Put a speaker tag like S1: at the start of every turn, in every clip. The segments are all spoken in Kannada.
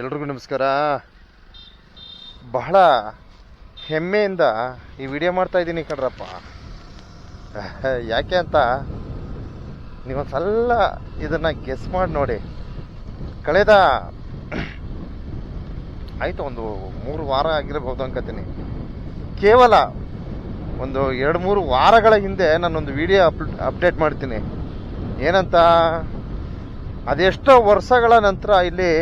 S1: ಎಲ್ರಿಗೂ ನಮಸ್ಕಾರ. ಬಹಳ ಹೆಮ್ಮೆಯಿಂದ ಈ ವಿಡಿಯೋ ಮಾಡ್ತಾ ಇದ್ದೀನಿ ಕಣ್ರಪ್ಪ. ಯಾಕೆ ಅಂತ ನೀವೊಂದ್ಸಲ ಇದನ್ನು ಗೆಸ್ ಮಾಡಿ ನೋಡಿ. ಕಳೆದ ಆಯಿತು, ಒಂದು ಮೂರು ವಾರ ಆಗಿರಬಹುದು ಅನ್ಕೋತೀನಿ. ಕೇವಲ ಒಂದು ಎರಡು ಮೂರು ವಾರಗಳ ಹಿಂದೆ ನಾನೊಂದು ವಿಡಿಯೋ ಅಪ್ ಅಪ್ಡೇಟ್ ಮಾಡ್ತೀನಿ. ಏನಂತ? ಅದೆಷ್ಟೋ ವರ್ಷಗಳ ನಂತರ ಇಲ್ಲಿ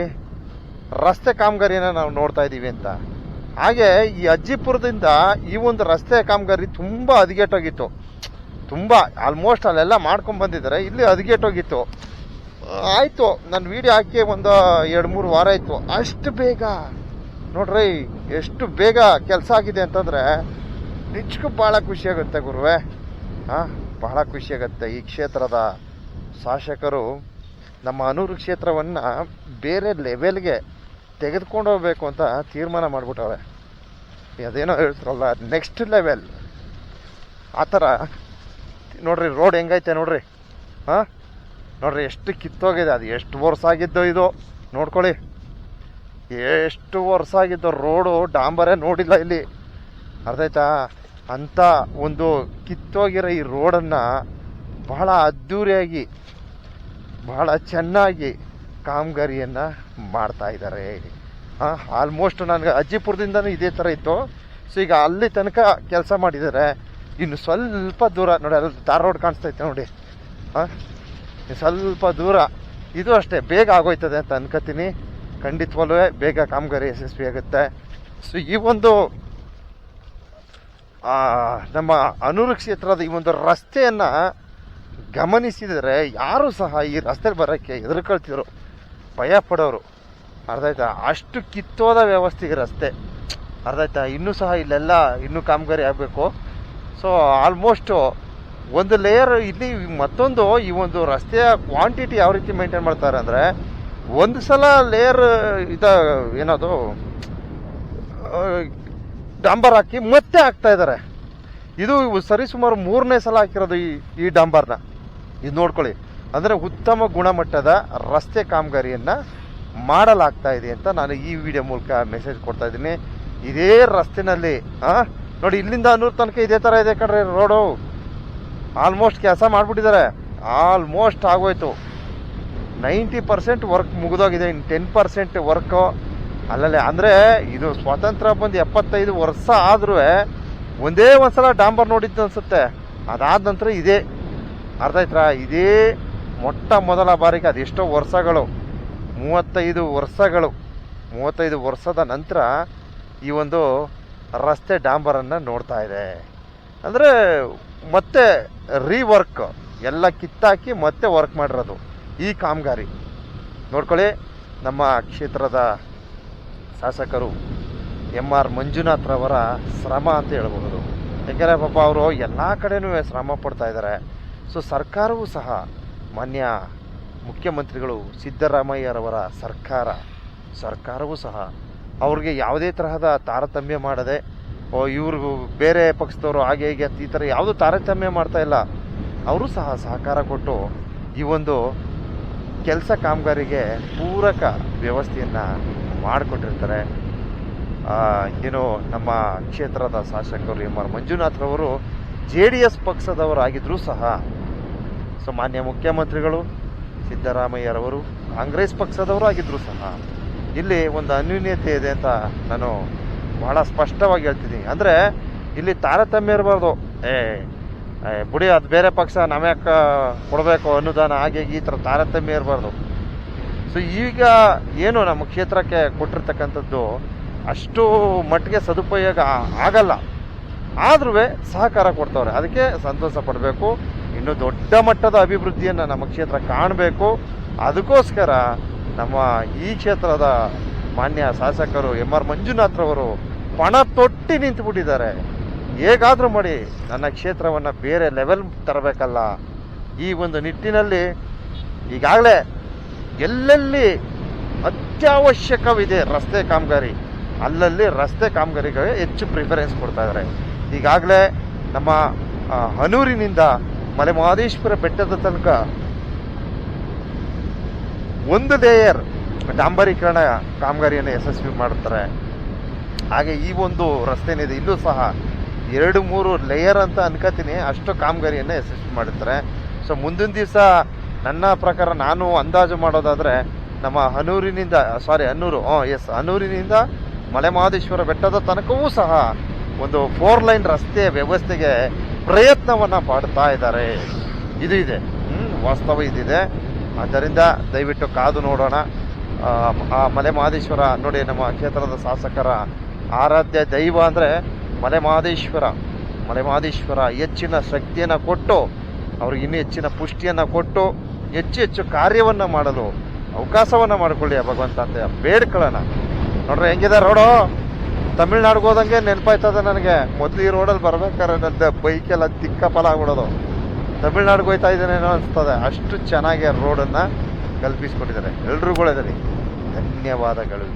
S1: ರಸ್ತೆ ಕಾಮಗಾರಿನ ನಾವು ನೋಡ್ತಾ ಇದ್ದೀವಿ ಅಂತ. ಹಾಗೆ ಈ ಅಜ್ಜಿಪುರದಿಂದ ಈ ಒಂದು ರಸ್ತೆ ಕಾಮಗಾರಿ ತುಂಬ ಹದಗೆಟ್ಟೋಗಿತ್ತು. ತುಂಬ ಆಲ್ಮೋಸ್ಟ್ ಅಲ್ಲೆಲ್ಲ ಮಾಡ್ಕೊಂಡು ಬಂದಿದ್ದಾರೆ, ಇಲ್ಲಿ ಹದಗೆಟ್ಟೋಗಿತ್ತು. ಆಯಿತು, ನಾನು ವಿಡಿಯೋ ಹಾಕಿ ಒಂದು ಎರಡು ಮೂರು ವಾರ ಆಯಿತು. ಅಷ್ಟು ಬೇಗ, ನೋಡ್ರಿ, ಎಷ್ಟು ಬೇಗ ಕೆಲಸ ಆಗಿದೆ ಅಂತಂದರೆ ನಿಜಕ್ಕೂ ಭಾಳ ಖುಷಿಯಾಗುತ್ತೆ ಗುರುವೆ. ಹಾಂ, ಬಹಳ ಖುಷಿಯಾಗುತ್ತೆ ಈ ಕ್ಷೇತ್ರದ ಶಾಸಕರು ನಮ್ಮ ಅನೂರು ಕ್ಷೇತ್ರವನ್ನು ಬೇರೆ ಲೆವೆಲ್ಗೆ ತೆಗೆದುಕೊಂಡು ಹೋಗ್ಬೇಕು ಅಂತ ತೀರ್ಮಾನ ಮಾಡಿಬಿಟ್ಟವ್ರೆ. ಅದೇನೋ ಹೇಳ್ತಾರಲ್ಲ ನೆಕ್ಸ್ಟ್ ಲೆವೆಲ್ ಆ ಥರ. ನೋಡ್ರಿ ರೋಡ್ ಹೆಂಗೈತೆ ನೋಡ್ರಿ. ಹಾಂ? ನೋಡ್ರಿ, ಎಷ್ಟು ಕಿತ್ತೋಗಿದೆ, ಅದು ಎಷ್ಟು ವರ್ಷ ಆಗಿದ್ದೋ ಇದು. ನೋಡ್ಕೊಳ್ಳಿ. ಎಷ್ಟು ವರ್ಷ ಆಗಿದ್ದೋ ರೋಡು ಡಾಂಬರೇ ನೋಡಿಲ್ಲ ಇಲ್ಲಿ. ಅರ್ಥ ಆಯ್ತಾ? ಅಂಥ ಒಂದು ಕಿತ್ತೋಗಿರೋ ಈ ರೋಡನ್ನು ಬಹಳ ಅದ್ಧೂರಿಯಾಗಿ ಬಹಳ ಚೆನ್ನಾಗಿ ಕಾಮಗಾರಿಯನ್ನು ಮಾಡ್ತಾ ಇದ್ದಾರೆ. ಆಲ್ಮೋಸ್ಟ್ ನನಗೆ ಅಜ್ಜಿಪುರದಿಂದನೂ ಇದೇ ಥರ ಇತ್ತು. ಸೊ ಈಗ ಅಲ್ಲಿ ತನಕ ಕೆಲಸ ಮಾಡಿದ್ದಾರೆ. ಇನ್ನು ಸ್ವಲ್ಪ ದೂರ, ನೋಡಿ ಅಲ್ಲಿ ತಾರ್ ರೋಡ್ ಕಾಣಿಸ್ತೈತೆ ನೋಡಿ. ಹಾಂ ಸ್ವಲ್ಪ ದೂರ. ಇದು ಅಷ್ಟೇ, ಬೇಗ ಆಗೋಯ್ತದೆ ಅಂತ ಅನ್ಕೋತೀನಿ. ಖಂಡಿತವಲ್ಲೂ ಬೇಗ ಕಾಮಗಾರಿ ಯಶಸ್ವಿ ಆಗುತ್ತೆ. ಸೊ ಈ ಒಂದು ನಮ್ಮ ಅನೂರು ಕ್ಷೇತ್ರದ ಈ ಒಂದು ರಸ್ತೆಯನ್ನು ಗಮನಿಸಿದರೆ ಯಾರು ಸಹ ಈ ರಸ್ತೆ ಬರೋಕ್ಕೆ ಹೆದರ್ಕೊಳ್ತಿದ್ರು? ಭಯ ಪಡೋರು. ಅರ್ಧ ಆಯ್ತಾ ಅಷ್ಟು ಕಿತ್ತೋದ ವ್ಯವಸ್ಥೆಗೆ ರಸ್ತೆ. ಅರ್ಧಾಯ್ತಾ? ಇನ್ನೂ ಸಹ ಇಲ್ಲೆಲ್ಲ ಇನ್ನೂ ಕಾಮಗಾರಿ ಆಗಬೇಕು. ಸೊ ಆಲ್ಮೋಸ್ಟು ಒಂದು ಲೇಯರ್ ಇಲ್ಲಿ ಮತ್ತೊಂದು ಈ ಒಂದು ರಸ್ತೆಯ ಕ್ವಾಂಟಿಟಿ ಯಾವ ರೀತಿ ಮೇಂಟೈನ್ ಮಾಡ್ತಾರೆ ಅಂದರೆ, ಒಂದು ಸಲ ಲೇಯರ್ ಇದ ಏನದು ಡಾಂಬರ್ ಹಾಕಿ ಮತ್ತೆ ಹಾಕ್ತಾ ಇದ್ದಾರೆ. ಇದು ಸರಿಸುಮಾರು ಮೂರನೇ ಸಲ ಹಾಕಿರೋದು ಈ ಈ ಡಾಂಬರ್ನ. ಇದು ನೋಡ್ಕೊಳ್ಳಿ. ಅಂದರೆ ಉತ್ತಮ ಗುಣಮಟ್ಟದ ರಸ್ತೆ ಕಾಮಗಾರಿಯನ್ನು ಮಾಡಲಾಗ್ತಾ ಇದೆ ಅಂತ ನಾನು ಈ ವಿಡಿಯೋ ಮೂಲಕ ಮೆಸೇಜ್ ಕೊಡ್ತಾ ಇದ್ದೀನಿ. ಇದೇ ರಸ್ತೆನಲ್ಲಿ ಹಾಂ ನೋಡಿ, ಇಲ್ಲಿಂದ ಅನ್ನೂರು ತನಕ ಇದೇ ಥರ ಇದೆ ಕಣ್ರಿ ರೋಡು ಆಲ್ಮೋಸ್ಟ್ ಕೆಲಸ ಮಾಡಿಬಿಟ್ಟಿದ್ದಾರೆ. ಆಲ್ಮೋಸ್ಟ್ ಆಗೋಯ್ತು. ನೈಂಟಿ ಪರ್ಸೆಂಟ್ ವರ್ಕ್ ಮುಗಿದೋಗಿದೆ. ಇನ್ನು ಟೆನ್ ಪರ್ಸೆಂಟ್ ವರ್ಕು ಅಲ್ಲಲ್ಲೇ, ಅಂದರೆ ಇದು ಸ್ವಾತಂತ್ರ್ಯ ಬಂದು ಎಪ್ಪತ್ತೈದು ವರ್ಷ ಆದರೂ ಒಂದೇ ಒಂದು ಸಲ ಡಾಂಬರ್ ನೋಡಿದ್ದು ಅನ್ಸುತ್ತೆ. ಅದಾದ ನಂತರ ಇದೇ. ಅರ್ಥ ಆಯ್ತಾ? ಇದೇ ಮೊಟ್ಟ ಮೊದಲ ಬಾರಿಗೆ ಅದೆಷ್ಟೋ ವರ್ಷಗಳು, ಮೂವತ್ತೈದು ವರ್ಷಗಳು, ಮೂವತ್ತೈದು ವರ್ಷದ ನಂತರ ಈ ಒಂದು ರಸ್ತೆ ಡಾಂಬರನ್ನು ನೋಡ್ತಾ ಇದೆ. ಅಂದರೆ ಮತ್ತೆ ರೀವರ್ಕ್ ಎಲ್ಲ ಕಿತ್ತಾಕಿ ಮತ್ತೆ ವರ್ಕ್ ಮಾಡಿರೋದು ಈ ಕಾಮಗಾರಿ. ನೋಡ್ಕೊಳ್ಳಿ, ನಮ್ಮ ಕ್ಷೇತ್ರದ ಶಾಸಕರು ಎಂ ಆರ್ ಮಂಜುನಾಥ್ರವರ ಶ್ರಮ ಅಂತ ಹೇಳ್ಬೋದು ಯಾಕೆಂದರೆ ಪಾಪ ಅವರು ಎಲ್ಲ ಕಡೆನೂ ಶ್ರಮ ಪಡ್ತಾ ಇದ್ದಾರೆ. ಸೊ ಸರ್ಕಾರವೂ ಸಹ ಮಾನ್ಯ ಮುಖ್ಯಮಂತ್ರಿಗಳು ಸಿದ್ದರಾಮಯ್ಯರವರ ಸರ್ಕಾರ, ಸರ್ಕಾರವೂ ಸಹ ಅವ್ರಿಗೆ ಯಾವುದೇ ತರಹದ ತಾರತಮ್ಯ ಮಾಡದೆ, ಓ ಇವ್ರಿಗೂ ಬೇರೆ ಪಕ್ಷದವರು ಹಾಗೆ ಹೀಗೆ ಈ ಥರ ಯಾವುದೂ ತಾರತಮ್ಯ ಮಾಡ್ತಾ ಇಲ್ಲ. ಅವರು ಸಹ ಸಹಕಾರ ಕೊಟ್ಟು ಈ ಒಂದು ಕೆಲಸ ಕಾಮಗಾರಿಗೆ ಪೂರಕ ವ್ಯವಸ್ಥೆಯನ್ನು ಮಾಡಿಕೊಟ್ಟಿರ್ತಾರೆ. ಏನು ನಮ್ಮ ಕ್ಷೇತ್ರದ ಶಾಸಕರು ಎಂ ಆರ್ ಮಂಜುನಾಥ್ರವರು ಜೆ ಡಿ ಎಸ್ ಪಕ್ಷದವರಾಗಿದ್ದರೂ ಸಹ ಸೊ ಮಾನ್ಯ ಮುಖ್ಯಮಂತ್ರಿಗಳು ಸಿದ್ದರಾಮಯ್ಯರವರು, ಕಾಂಗ್ರೆಸ್ ಪಕ್ಷದವರು ಆಗಿದ್ದರು ಸಹ. ಇಲ್ಲಿ ಒಂದು ಅನ್ಯೂನ್ಯತೆ ಇದೆ ಅಂತ ನಾನು ಬಹಳ ಸ್ಪಷ್ಟವಾಗಿ ಹೇಳ್ತಿದ್ದೀನಿ. ಅಂದರೆ ಇಲ್ಲಿ ತಾರತಮ್ಯ ಇರಬಾರ್ದು. ಏ ಬುಡಿ, ಅದು ಬೇರೆ ಪಕ್ಷ ನಾವೇ ಕೊಡಬೇಕು ಅನುದಾನ, ಹಾಗೆ ಈ ಥರ ತಾರತಮ್ಯ ಇರಬಾರ್ದು. ಸೊ ಈಗ ಏನು ನಮ್ಮ ಕ್ಷೇತ್ರಕ್ಕೆ ಕೊಟ್ಟಿರ್ತಕ್ಕಂಥದ್ದು ಅಷ್ಟು ಮಟ್ಟಿಗೆ ಸದುಪಯೋಗ ಆಗಲ್ಲ. ಆದ್ರೂ ಸಹಕಾರ ಕೊಡ್ತವ್ರೆ. ಅದಕ್ಕೆ ಸಂತೋಷ ಪಡಬೇಕು. ಇನ್ನು ದೊಡ್ಡ ಮಟ್ಟದ ಅಭಿವೃದ್ಧಿಯನ್ನು ನಮ್ಮ ಕ್ಷೇತ್ರ ಕಾಣಬೇಕು. ಅದಕ್ಕೋಸ್ಕರ ನಮ್ಮ ಈ ಕ್ಷೇತ್ರದ ಮಾನ್ಯ ಶಾಸಕರು ಎಂ ಆರ್ ಮಂಜುನಾಥ್ರವರು ಪಣ ತೊಟ್ಟಿ ನಿಂತುಬಿಟ್ಟಿದ್ದಾರೆ. ಹೇಗಾದರೂ ಮಾಡಿ ನನ್ನ ಕ್ಷೇತ್ರವನ್ನು ಬೇರೆ ಲೆವೆಲ್ ತರಬೇಕಲ್ಲ. ಈ ಒಂದು ನಿಟ್ಟಿನಲ್ಲಿ ಈಗಾಗಲೇ ಎಲ್ಲೆಲ್ಲಿ ಅತ್ಯವಶ್ಯಕವಿದೆ ರಸ್ತೆ ಕಾಮಗಾರಿ ಅಲ್ಲಲ್ಲಿ ರಸ್ತೆ ಕಾಮಗಾರಿಗೆ ಹೆಚ್ಚು ಪ್ರಿಫರೆನ್ಸ್ ಕೊಡ್ತಾ ಇದ್ದಾರೆ. ಈಗಾಗಲೇ ನಮ್ಮ ಆ, ಹನೂರಿನಿಂದ ಮಲೆಮಹದೇಶ್ವರ ಬೆಟ್ಟದ ತನಕ ಒಂದು ಲೇಯರ್ ಡಾಂಬರೀಕರಣ ಕಾಮಗಾರಿಯನ್ನು ಯಶಸ್ವಿ ಮಾಡುತ್ತಾರೆ ಹಾಗೆ ಈ ಒಂದು ರಸ್ತೆನಿದೆ. ಇಲ್ಲೂ ಸಹ ಎರಡು ಮೂರು ಲೇಯರ್ ಅಂತ ಅನ್ಕೋತೀನಿ. ಅಷ್ಟು ಕಾಮಗಾರಿಯನ್ನು ಯಶಸ್ವಿ ಮಾಡುತ್ತಾರೆ ಸೊ ಮುಂದಿನ ದಿವಸ ನನ್ನ ಪ್ರಕಾರ ನಾನು ಅಂದಾಜು ಮಾಡೋದಾದರೆ ನಮ್ಮ ಹನೂರಿನಿಂದ ಸಾರಿ ಹನ್ನೂರು ಹಾಂ ಎಸ್ ಹನೂರಿನಿಂದ ಮಲೆಮಹದೇಶ್ವರ ಬೆಟ್ಟದ ತನಕವೂ ಸಹ ಒಂದು ಫೋರ್ ಲೈನ್ ರಸ್ತೆ ವ್ಯವಸ್ಥೆಗೆ ಪ್ರಯತ್ನವನ್ನು ಪಡ್ತಾ ಇದ್ದಾರೆ. ಇದು ಇದೆ. ವಾಸ್ತವ ಇದಿದೆ. ಆದ್ದರಿಂದ ದಯವಿಟ್ಟು ಕಾದು ನೋಡೋಣ. ಆ, ಮಲೆ ಮಹದೇಶ್ವರ ನೋಡಿ ನಮ್ಮ ಕ್ಷೇತ್ರದ ಶಾಸಕರ ಆರಾಧ್ಯ ದೈವ ಅಂದರೆ ಮಲೆ ಮಹದೇಶ್ವರ ಮಲೆ ಮಹದೇಶ್ವರ ಹೆಚ್ಚಿನ ಶಕ್ತಿಯನ್ನು ಕೊಟ್ಟು ಅವ್ರಿಗೆ ಇನ್ನೂ ಹೆಚ್ಚಿನ ಪುಷ್ಟಿಯನ್ನು ಕೊಟ್ಟು ಹೆಚ್ಚು ಹೆಚ್ಚು ಕಾರ್ಯವನ್ನು ಮಾಡಲು ಅವಕಾಶವನ್ನು ಮಾಡಿಕೊಳ್ಳಿ ಭಗವಂತ ಅಂತ ಬೇಡ್ಕೊಳ್ಳೋಣ. ನೋಡ್ರಿ ಹೆಂಗಿದೆ ರೋಡು? ತಮಿಳ್ನಾಡಿಗೆ ಹೋದಂಗೆ ನೆನಪಾಯ್ತದೆ ನನಗೆ. ಮೊದಲು ಈ ರೋಡಲ್ಲಿ ಬರ್ಬೇಕಾದ್ರೆ ನನ್ನ ಬೈಕೆಲ್ಲ ತಿಕ್ಕಪಲ ಆಗ್ಬಿಡೋದು. ತಮಿಳ್ನಾಡಿಗೆ ಹೋಯ್ತಾ ಇದ್ದೇನೇನೋ ಅನಿಸ್ತದೆ. ಅಷ್ಟು ಚೆನ್ನಾಗಿ ರೋಡನ್ನು ಕಲ್ಪಿಸ್ಕೊಟ್ಟಿದ್ದಾರೆ. ಎಲ್ರಿಗೂ ಧನ್ಯವಾದಗಳು.